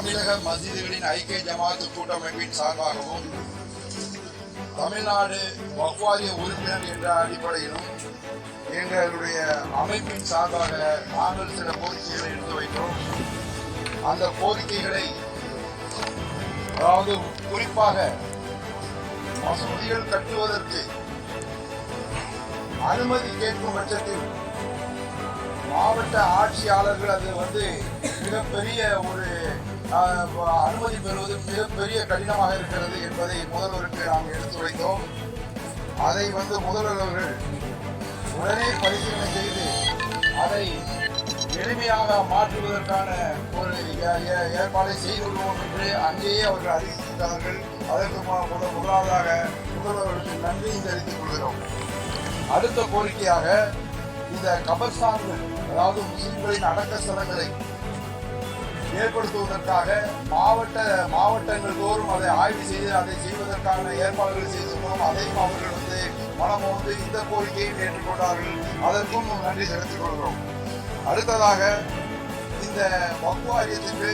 தமிழக மஸ்ஜிதுகளின் ஐக்கிய ஜமாத்து கூட்டமைப்பின் சார்பாகவும் தமிழ்நாடு வக்வாரிய உறுப்பினர் என்ற அடிப்படையிலும் எங்களுடைய அமைப்பின் சார்பாக நாங்கள் சில கோரிக்கைகளை எடுத்து வைத்தோம் அந்த கோரிக்கைகளை அதாவது குறிப்பாக மசூதிகள் கட்டுவதற்கு அனுமதி கேட்கும் பட்சத்தில் மாவட்ட ஆட்சியாளர்கள் அது வந்து மிகப்பெரிய ஒரு அனுமதி பெறுவது மிகப்பெரிய கடினமாக இருக்கிறது என்பதை முதல்வருக்கு நாம் எடுத்துரைத்தோம் அதை வந்து முதல்வர் அவர்கள் உடனே பரிசீலனை செய்து அதை எளிமையாக மாற்றுவதற்கான ஒரு ஏ- ஏ- ஏற்பாடை செய்துள்ளோம் என்று அங்கேயே அவர்கள் அறிவித்திருக்கிறார்கள். அதற்கு மு- முதலாவதாக முதல்வர்களுக்கு நன்றி தெரிவித்துக் கொள்கிறோம். அடுத்த கோரிக்கையாக இந்த கபர்ஸ்தான்கள் அதாவது முஸ்லிம்களின் அடக்க ஸ்தலங்களை ஏற்படுத்துவதற்காக மாவட்ட மாவட்டங்கள் தோறும் அதை ஆய்வு செய்து அதை செய்வதற்கான ஏற்பாடுகள் செய்திருந்தோம் அதையும் அவர்கள் வந்து மனம் வந்து இந்த கோரிக்கையை ஏற்றுக்கொண்டார்கள். அதற்கும் நன்றி செலுத்திக் கொள்கிறோம். அடுத்ததாக இந்த வக்குவாரியத்துக்கு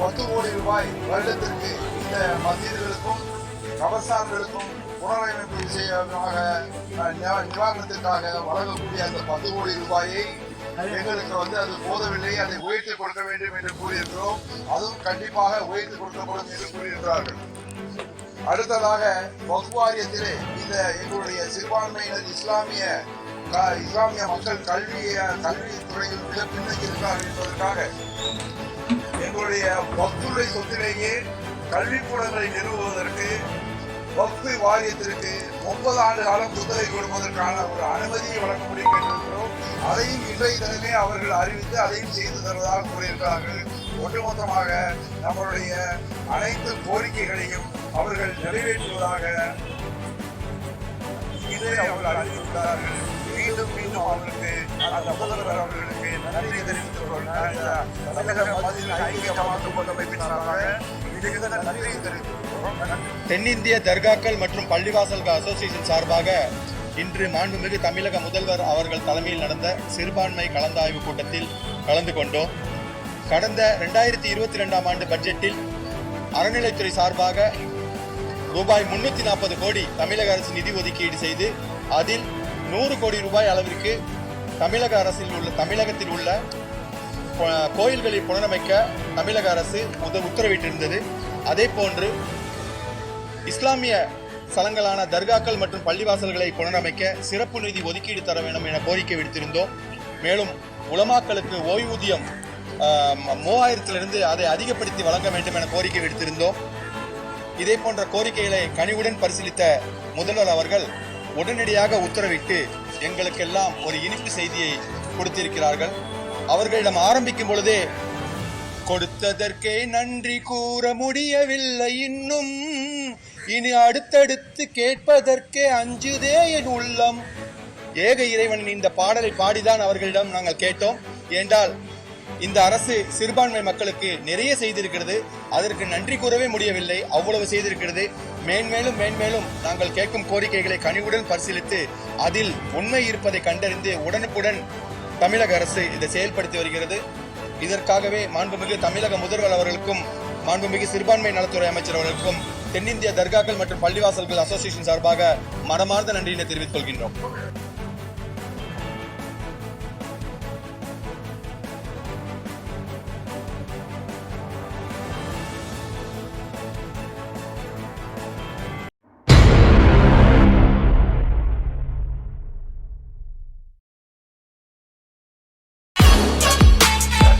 பத்து கோடி ரூபாய் வருடத்திற்கு இந்த மஸ்ஜிதுகளுக்கும் கபர்ஸ்தான்களுக்கும் புனரமைப்பு விஷயமாக நிவாரணத்திற்காக வழங்கக்கூடிய அந்த பத்து கோடி ரூபாயை எங்களுக்கு வந்து அது போதவில்லை அதை உயர்த்தி கொடுக்க வேண்டும் என்று கூறியிருக்கிறோம். அதுவும் கண்டிப்பாக உயர்த்தி கொடுக்கப்படும் என்று கூறியிருக்கிறார்கள். அடுத்ததாக வகுவாரியத்திலே இந்த எங்களுடைய சிறுபான்மையினர் இஸ்லாமிய க- இஸ்லாமிய மக்கள் கல்விய கல்வித்துறையில் மிக பின்னோக்கி இருக்கிறார்கள் என்பதற்காக எங்களுடைய வக்ஃபுடைய சொத்திலேயே கல்விக்கூடங்களை நிறுவுவதற்கு வாரியத்திற்கு முப்பது ஆண்டு காலம் குத்தகை கொடுப்பதற்கான ஒரு அனுமதியை வழங்க முடியும் கேட்டிருக்கிறோம். அதையும் இன்றைய தினமே அவர்கள் அறிவித்து அதையும் செய்து தருவதாக கூறியிருக்கிறார்கள். ஒட்டுமொத்தமாக நம்மளுடைய அனைத்து கோரிக்கைகளையும் அவர்கள் நிறைவேற்றுவதாக இதை அவர்கள் அறிவித்துள்ளார்கள். மீண்டும் மீண்டும் அவர்களுக்கு அந்த முதல்வர் அவர்களுக்கு நன்றி தெரிவித்துக் இந்த தமிழக மதில் ஐக்கிய ஜமாத்து கூட்டமைப்பின் சார்பாக மிகுந்த நன்றி தெரிவித்துக் கொள்கிறோம் நன்றி தென்னிந்திய தர்காக்கள் மற்றும் பள்ளிவாசல்கள் அசோசியேஷன் சார்பாக இன்று மாண்புமிகு தமிழக முதல்வர் அவர்கள் தலைமையில் நடந்த சிறுபான்மை கலந்தாய்வு கூட்டத்தில் கலந்து கொண்டோம். கடந்த ரெண்டாயிரத்தி இருபத்தி ரெண்டாம் ஆண்டு பட்ஜெட்டில் அறநிலைத்துறை சார்பாக ரூபாய் முன்னூத்தி நாற்பது கோடி தமிழக அரசு நிதி ஒதுக்கீடு செய்து அதில் நூறு கோடி ரூபாய் அளவிற்கு தமிழக அரசில் உள்ள தமிழகத்தில் உள்ள கோயில்களை புனரமைக்க தமிழக அரசு உத்தரவிட்டிருந்தது. அதே போன்று இஸ்லாமிய ஸ்தலங்களான தர்காக்கள் மற்றும் பள்ளிவாசல்களை புனரமைக்க சிறப்பு நிதி ஒதுக்கீடு தர வேண்டும் என கோரிக்கை விடுத்திருந்தோம். மேலும் உலமாக்களுக்கு ஓய்வூதியம் மூவாயிரத்திலிருந்து அதை அதிகப்படுத்தி வழங்க வேண்டும் என கோரிக்கை விடுத்திருந்தோம். இதே போன்ற கோரிக்கைகளை கனிவுடன் பரிசீலித்த முதல்வர் அவர்கள் உடனடியாக உத்தரவிட்டு எங்களுக்கெல்லாம் ஒரு இனிப்பு செய்தியை கொடுத்திருக்கிறார்கள். அவர்களிடம் ஆரம்பிக்கும் பொழுதே கொடுத்ததற்கே நன்றி கூற முடியவில்லை இன்னும். இனி அடுத்தடுத்து கேட்பதற்கே அஞ்சுதே என் உள்ளம். ஏக இறைவனின் இந்த பாடலை பாடிதான் அவர்களிடம் நாங்கள் கேட்டோம். என்றால் இந்த அரசு சிறுபான்மை மக்களுக்கு நிறைய செய்திருக்கிறது. அதற்கு நன்றி கூறவே முடியவில்லை. அவ்வளவு செய்திருக்கிறது. மேன்மேலும் மேன்மேலும் நாங்கள் கேட்கும் கோரிக்கைகளை கனிவுடன் பரிசீலித்து அதில் உண்மை இருப்பதை கண்டறிந்து உடனுக்குடன் தமிழக அரசு இதை செயல்படுத்தி வருகிறது. இதற்காகவே மாண்புமிகு தமிழக முதல்வர் அவர்களுக்கும் மாண்புமிகு சிறுபான்மை நலத்துறை அமைச்சர் அவர்களுக்கும் தென்னிந்திய தர்காக்கள் மற்றும் பள்ளிவாசல்கள் அசோசியேஷன் சார்பாக மனமார்ந்த நன்றியினை தெரிவித்துக் கொள்கின்றோம்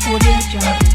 Audio Jungle.